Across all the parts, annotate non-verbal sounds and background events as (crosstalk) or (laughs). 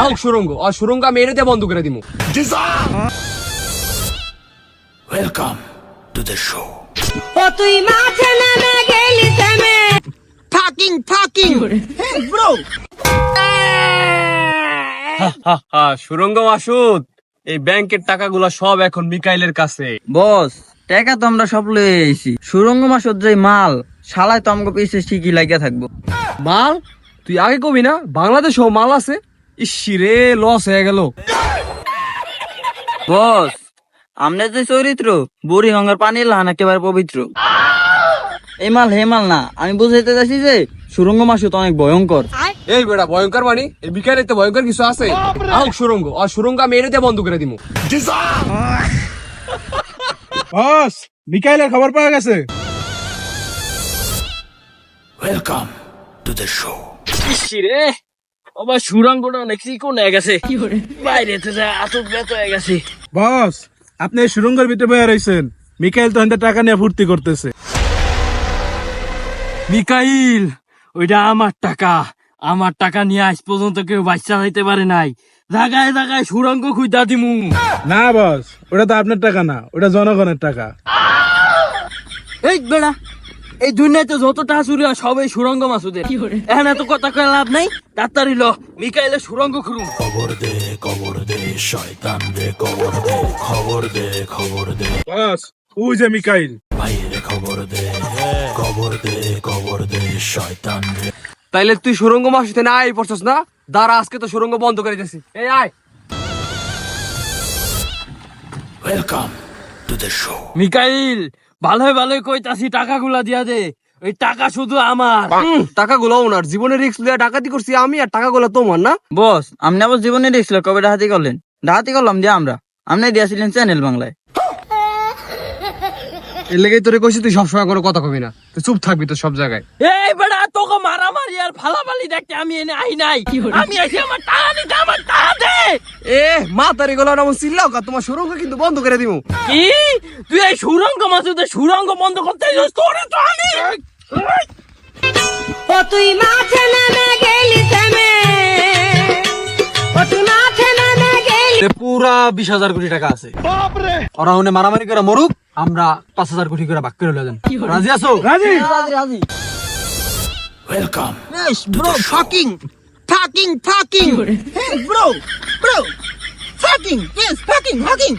আহ সুরঙ্গ আর সুরঙ্গ আমি বন্ধ করে দিমু। Welcome to the show. ও তুই মাঠে নেমে গেলি ফাকিং ফাকিং ব্রো সুরঙ্গ মাসুদ এই ব্যাংকের টাকাগুলো সব এখন মিকাইলের কাছে। বস টাকা তো আমরা সব লয়ে আইছি। সুরঙ্গ মাসুদ যে মাল শালায় তো আমাকে পিছে ঠিকই লাগিয়া থাকব। মাল? তুই আগে কবি না? বাংলাদেশেও মাল আছে? লস হয়ে গেল। বস আমনে যে চরিত্র বুড়ি হঙ্গার পানি লাহান একেবারে পবিত্র। এই মাল হে মাল না আমি বুঝাইতে যাচ্ছি যে সুরঙ্গ মাসুদ অনেক ভয়ঙ্কর। এই বেটা ভয়ঙ্কর মানে? এই বিকালে তো ভয়ঙ্কর কিছু আছে? আহ সুরঙ্গ আর সুরঙ্গ আমি এটাতে বন্ধ করে দিমু। বস মিকাইলের খবর পাওয়া গেছে। Welcome to the show. রে আবার সুরাঙ্গটা অনেক চিকন হয়ে গেছে? বাইরে তো যা ব্যত হয়ে গেছে। বস আপনি সুরঙ্গের ভিতরে বয়ে রয়েছেন মিকাইল তো টাকা নিয়ে ফুর্তি করতেছে। মিকাইল ওইটা আমার টাকা। আমার টাকা নিয়ে আজ পর্যন্ত কেউ বাচ্চা হইতে পারে নাই। জাগায় জাগায় সুরঙ্গ খুঁজা দিমু। না বস ওটা তো আপনার টাকা না ওটা জনগণের টাকা। এই বেড়া এই দুনিয়াতে যত টাকা চুরি হয় সবাই সুরঙ্গ মাসুদের। এখন এত কথা কয়ে লাভ নাই তাড়াতাড়ি ল মিকাইলে সুরঙ্গ খুরুম। খবর দে খবর দে শয়তান রে খবর দে খবর দে খবর দে। বস ওই যে মিকাইল। বাইরে খবর দে খবর দে খবর দে শয়তান রে। তাইলে তুই সুরঙ্গ মাসুতে না আই পড়ছস না? দাঁড়া আজকে তো সুরঙ্গ বন্ধ করে দিয়েছি। এই আয়। Welcome to the show Mikail ভালোই ভালোই কইতাছি টাকাগুলা দিয়া দে। ওই টাকা শুধু আমার। টাকা গুলো ওনার। জীবনের রিস্ক লিয়া ডাকাতি করছি আমি আর টাকা গুলো তোমার না? বস আপনি আবার জীবনে রিস্ক কবে ডাকাতি করলেন? ডাকাতি করলাম দিয়ে আমরা। আপনি দিয়াছিলেন চ্যানেল বাংলায়। এর লেগেই তোরে কইছি তুই সবসময় কোনো কথা কবি না। তুই চুপ থাকবি তো সব জায়গায়। এই বেড়া তোকে মারামারি আর ফালাফালি দেখতে আমি এনে আই নাই। আমি আইছি আমার টাকা নিতে আমার টাকা দে। এ মা তারি গলা চিল্লাও কা তোমার সুরঙ্গ কিন্তু বন্ধ করে দিমু। কি? তুই এই সুরঙ্গ সুরঙ্গ বন্ধ করতে যাস তোরে তো আমি ও তুই মাঠে নেমে গেলি থেমে। ও তুই মাঠে নেমে গেলি পুরা বিশ হাজার কোটি টাকা আছে। ওরা ওনে মারামারি করে মরুক আমরা পাঁচ হাজার কোটি করে ভাগ করে লইলেন রাজি আছো? রাজি। রাজি রাজি। Welcome bro fucking fucking fucking bro bro fucking yes fucking fucking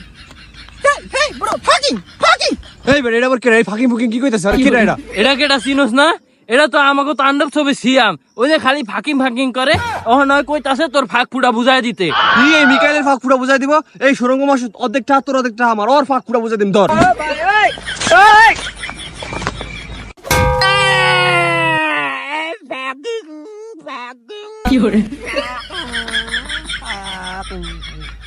hey bro fucking fucking এই বেটা এটা আবার কে রে ফাকিং ফুকিং কি কইতাছ? আর কি রে এটা? এটা কেটা সিনোস না? এটা তো আমাকে তাণ্ডব ছবি সিয়াম। ওই যে খালি ফাকিং ফাকিং করে। ও নয় কইতাছে তোর ফাঁক ফুটা বুঝাই দিতে। তুই এই মিকাইলের ফাঁক ফুটা বুঝাই দিব। এই সুরঙ্গ মাস অর্ধেকটা তোর অর্ধেকটা আমার। ওর ফাঁক ফুটা বুঝাই দিম ধর। (laughs)